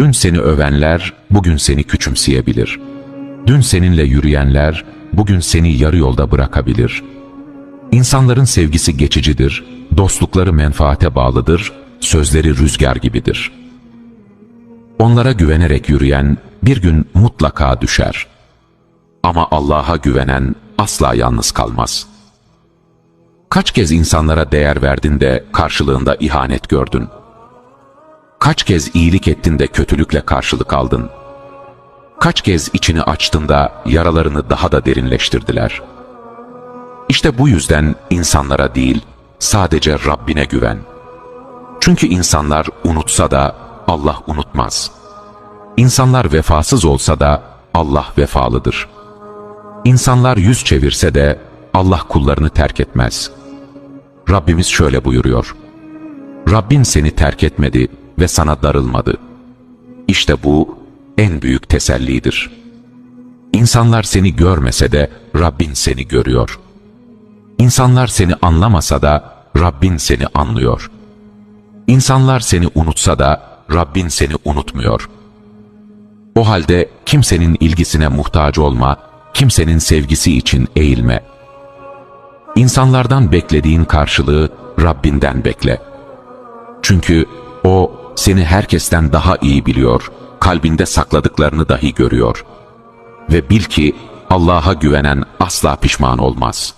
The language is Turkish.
Dün seni övenler bugün seni küçümseyebilir. Dün seninle yürüyenler bugün seni yarı yolda bırakabilir. İnsanların sevgisi geçicidir, dostlukları menfaate bağlıdır, sözleri rüzgar gibidir. Onlara güvenerek yürüyen bir gün mutlaka düşer. Ama Allah'a güvenen asla yalnız kalmaz. Kaç kez insanlara değer verdin de karşılığında ihanet gördün? Kaç kez iyilik ettin de kötülükle karşılık aldın? Kaç kez içini açtın da yaralarını daha da derinleştirdiler? İşte bu yüzden insanlara değil, sadece Rabbine güven. Çünkü insanlar unutsa da Allah unutmaz. İnsanlar vefasız olsa da Allah vefalıdır. İnsanlar yüz çevirse de Allah kullarını terk etmez. Rabbimiz şöyle buyuruyor. Rabbin seni terk etmedi ve sana darılmadı. İşte bu en büyük tesellidir. İnsanlar seni görmese de Rabbin seni görüyor. İnsanlar seni anlamasa da Rabbin seni anlıyor. İnsanlar seni unutsa da Rabbin seni unutmuyor. O halde kimsenin ilgisine muhtaç olma, kimsenin sevgisi için eğilme. İnsanlardan beklediğin karşılığı Rabbinden bekle. Çünkü O seni herkesten daha iyi biliyor, kalbinde sakladıklarını dahi görüyor. Ve bil ki Allah'a güvenen asla pişman olmaz.''